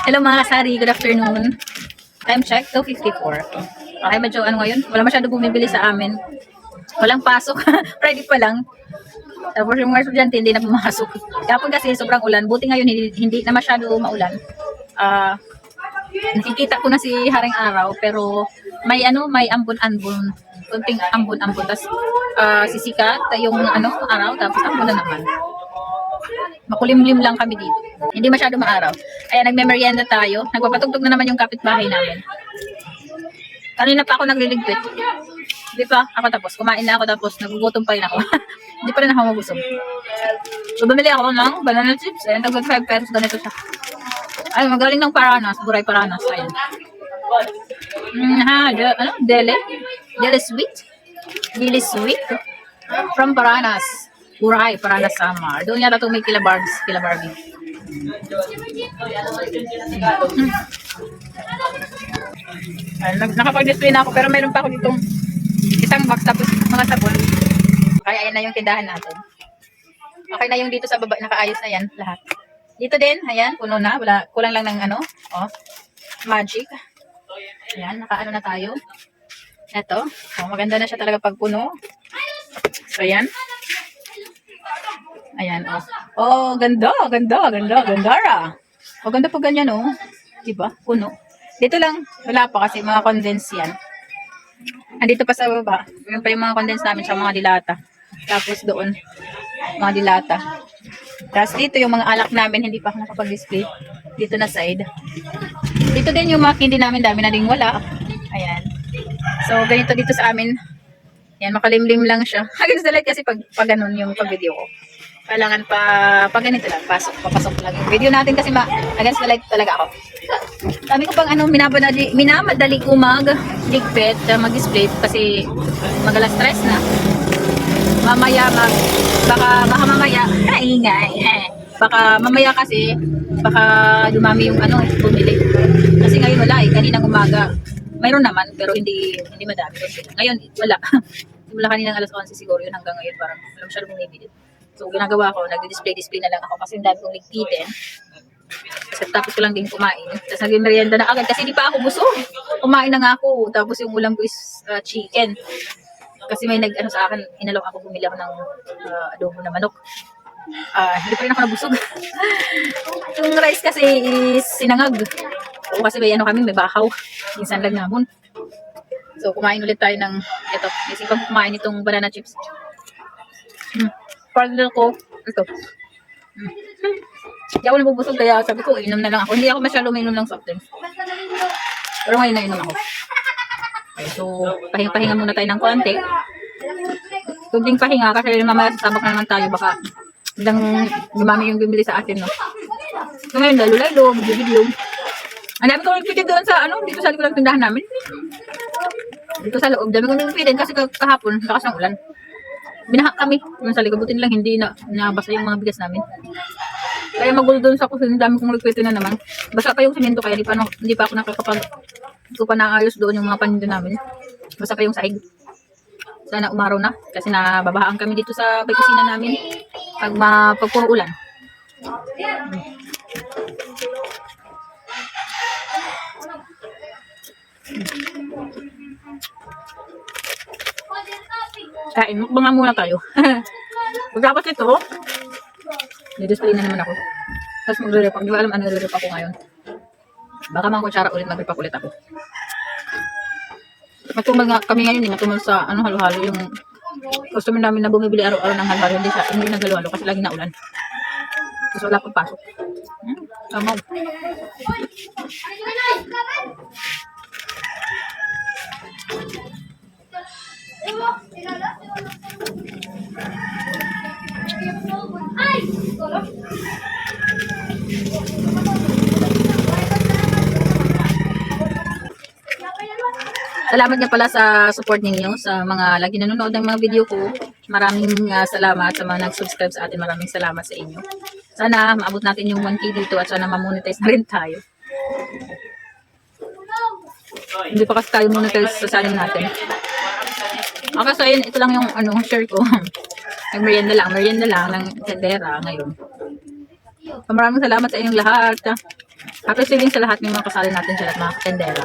Hello mga kasari, good afternoon. Time check, 2.54. Okay, medyo ano ngayon, wala masyado bumibili sa amin. Walang pasok, Friday pa lang. Tapos yung mga estudyante hindi na pumasok. Kapag kasi sobrang ulan, buti ngayon hindi, hindi na masyado maulan. Ah, nakikita ko na si Haring Araw, pero may ano, may ambon-ambon. Kunting ambon-ambon. Tapos ah, sisikat yung ano, araw, tapos ambon na naman. Makulimlim lang kami dito. Hindi masyado maaraw. Kaya nagme-merienda tayo. Nagpapatugtog na naman yung kapitbahay namin. Kanina pa ako nagliligpit. Hindi pa ako tapos. Kumain na ako tapos nagugutom pa rin ako. Hindi pa rin ako mabusog. So, bumili ako ng banana chips. Ayan, tagod 5 pesos. Ganito siya. Ay, magaling ng Paranas. Buray Paranas. Ayan. Mm, ha, de, ano? Dele? Dele sweet? Dele sweet? From Paranas. Buray, Paranas Samar. Doon yata itong may kila Barbs, kila Barbie. Mm. Ay, nakapag-display na ako pero meron pa ako ditong isang box tapos mga sabon. Kaya ayan na yung tindahan natin. Okay na yung dito sa baba, nakaayos na yan lahat. Dito din, ayan, puno na. Wala, kulang lang ng ano, oh, magic. Ayan, nakaano na tayo. Ito, oh, maganda na siya talaga pag puno. So, ayan. Ayan, oh. Oh, ganda, ganda, ganda, gandara. Oh, ganda pag ganyan, oh. Diba? Puno. Dito lang, wala pa kasi mga condense yan. Andito pa sa baba, yun pa yung mga condense namin sa mga dilata. Tapos doon, mga dilata. Tapos dito yung mga alak namin, hindi pa ako nakapag-display. Dito na side. Dito din yung mga candy namin, dami na ding wala. Ayan. So, ganito dito sa amin. Yan, makalimlim lang siya. The light kasi pag, pag ganun yung pag-video ko. Kailangan pa, pag ganito lang, pasok, papasok lang yung video natin kasi ma, against the light talaga ako. Sabi ko pang ano, minamadali, minamadali ko mag-ligpit, uh, mag-display kasi magalas stress na. Mamaya mag, baka, baka mamaya, kaingay, eh. Baka mamaya kasi, baka dumami yung ano, bumili. Kasi ngayon wala eh, kaninang umaga. Mayroon naman, pero hindi hindi madami. Ngayon, wala. Simula kaninang alas 11 siguro yun hanggang ngayon, parang wala masyadong bumibili. So, ginagawa ko, nagdi-display-display na lang ako kasi ang dami kong ligpitin. Kasi tapos ko lang din kumain. Tapos naging merienda na agad kasi di pa ako busog. Kumain na nga ako. Tapos yung ulam ko is uh, chicken. Kasi may nag ano sa akin, inalok ako bumili ako ng uh, adobo na manok. Ah, hindi pa rin ako nabusog. yung rice kasi is sinangag. O kasi may ano kami, may bahaw. Minsan lang namon. So, kumain ulit tayo ng, ito, isipan kumain itong banana chips. Hmm. Partner ko, ito. Hmm. Hindi ako nabubusog kaya sabi ko, inom na lang ako. Hindi ako masyado uminom ng soft drinks. Pero ngayon na inom ako. Okay, so, pahinga-pahinga muna tayo ng konti. Kunting pahinga kasi mamaya sasabak na naman tayo baka biglang dumami yung bibili sa atin, no? So, ngayon, lalo-lalo, video Ang dami ko nagpitin doon sa, ano, dito sa likod ng tindahan namin. Dito sa loob, dami ko nagpitin kasi kah- kahapon, lakas ng ulan. Binaha kami, yung sa likod, buti lang hindi na, nabasa yung mga bigas namin. Kaya magulo doon sa kusina, dami kong ligpito na naman. Basa pa yung simento kaya di pa, no, hindi pa ako nakakapag hindi ko pa naayos doon yung mga paninda namin. Basa pa yung sahig. Sana umaraw na kasi nababahaan kami dito sa may kusina namin pag mapagpuro ulan. Kain, mukbang muna tayo. Pagkapos ito, Di-display na naman ako. Tapos magre-rep. Hindi ko alam ano nire-rep ako ngayon. Baka mga kutsara ulit mag-rep ulit ako. Matumal nga kami ngayon, eh, matumal sa ano halo-halo yung customer namin na bumibili araw-araw ng halo-halo. Hindi siya, hindi naghalo-halo kasi lagi na ulan. Tapos wala pang pasok. Hmm? Tama. Salamat nga pala sa support ninyo sa mga lagi nanonood ng mga video ko. Maraming uh, salamat sa mga nag-subscribe sa atin. Maraming salamat sa inyo. Sana maabot natin yung 1K dito at sana ma-monetize na rin tayo. Hindi pa kasi tayo monetize sa channel natin. Okay, so ayun, ito lang yung ano, share ko. Nag-merienda lang, merienda lang ng sendera ngayon. So, maraming salamat sa inyong lahat. Happy selling sa lahat ng mga kasali natin dyan at mga katendera.